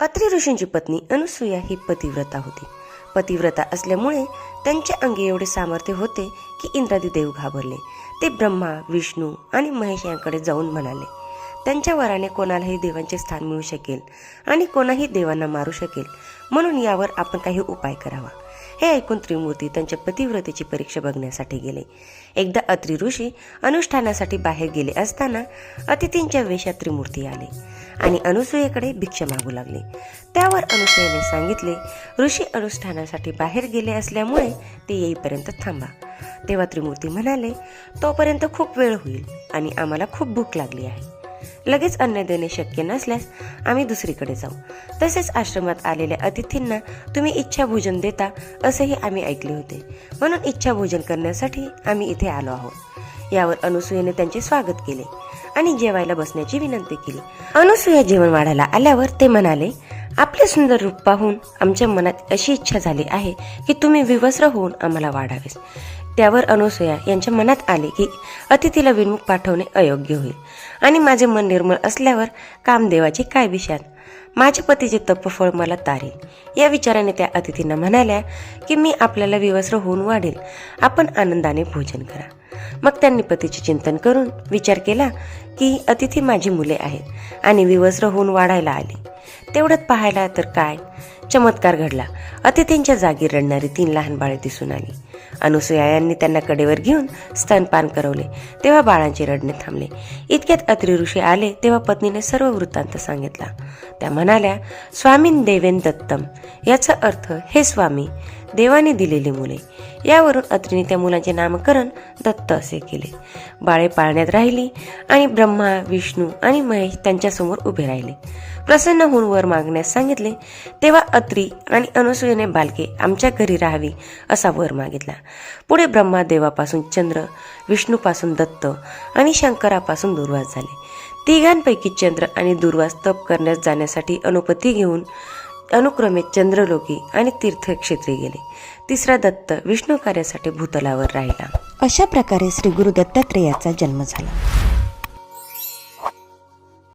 अत्री ऋषींची पत्नी अनुसूया ही पतिव्रता होती. पतिव्रता असल्यामुळे त्यांच्या अंगी एवढे सामर्थ्य होते की इंद्रादी देव घाबरले. ते ब्रह्मा विष्णू आणि महेश यांकडे जाऊन म्हणाले त्यांच्या वराने कोणालाही देवांचे स्थान मिळू शकेल आणि कोणाही देवांना मारू शकेल. म्हणून यावर आपण काही उपाय करावा. हे ऐकून त्रिमूर्ती त्यांच्या पतिव्रतेची परीक्षा बघण्यासाठी गेले. एकदा अत्रि ऋषी अनुष्ठानासाठी बाहेर गेले असताना अतिथींच्या वेशात त्रिमूर्ती आले आणि अनुसूयेकडे भिक्षा मागू लागले. त्यावर अनुसूयेने सांगितले ऋषी अनुष्ठानासाठी बाहेर गेले असल्यामुळे ते येईपर्यंत थांबा. तेव्हा त्रिमूर्ती म्हणाले तोपर्यंत खूप वेळ होईल आणि आम्हाला खूप भूक लागली आहे. लगेच अन्न देणे शक्य नसल्यास आम्ही दुसरीकडे जाऊ. तसेच आश्रमात आलेल्या अतिथींना तुम्ही इच्छा भोजन देता असेही आम्ही ऐकले होते. म्हणून इच्छा भोजन करण्यासाठी आम्ही इथे आलो आहोत. यावर अनुसूयेने त्यांचे स्वागत केले आणि जेवायला बसण्याची विनंती केली. अनुसूया जेवण वाढायला आल्यावर ते म्हणाले आपले सुंदर रूप पाहून आमच्या मनात अशी इच्छा झाली आहे की तुम्ही विवस्त्र होऊन आम्हाला वाढावेस त्यावर अनुसूया यांच्या मनात आले की अतिथीला विनमुख पाठवणे अयोग्य होईल. आणि माझे मन निर्मळ असल्यावर कामदेवाचे काय विषाद माझ्या पतीचे तपफळ मला तारेल या विचाराने त्या अतिथींना म्हणाल्या की मी आपल्याला विवस्त्र होऊन वाढेल. आपण आनंदाने भोजन करा. मग त्यांनी पतीचे चिंतन करून विचार केला की अतिथी माझी मुले आहेत आणि विवस्त्र होऊन वाढायला आली. तेवढ्यात पाहायला तर काय? चमत्कार घडला. अतिथींच्या जागी रडणारी तीन लहान बाळे दिसून आली. अनुसूया यांनी त्यांना कडेवर घेऊन स्तनपान करवले. तेव्हा बाळांचे रडणे थांबले. इतक्यात अत्रि ऋषी आले तेव्हा पत्नीने सर्व वृत्तांत सांगितला. त्या म्हणाल्या स्वामीन देवेन दत्तम याचा अर्थ हे स्वामी देवाने दिलेली मुले. यावरून अत्रीने त्या मुलांचे नामकरण दत्त असे केले. बाळे पाळण्यात राहिली आणि ब्रह्मा विष्णू आणि महेश त्यांच्यासमोर उभे राहिले. प्रसन्न होऊन वर मागण्यास सांगितले तेव्हा अत्री आणि अनुसूयेने बालके आमच्या घरी राहावी असा वर मागितला. पुढे ब्रह्मा देवापासून चंद्र विष्णूपासून दत्त आणि शंकरापासून दुर्वास झाले. तिघांपैकी चंद्र आणि दुर्वास तप करण्यास जाण्यासाठी अनुपती घेऊन अनुक्रमे चंद्रलोकी आणि तीर्थक्षेत्री गेले. तिसरा दत्त विष्णू कार्यासाठी भूतलावर राहिला. अशा प्रकारे श्री गुरु दत्तात्रेयाचा जन्म झाला.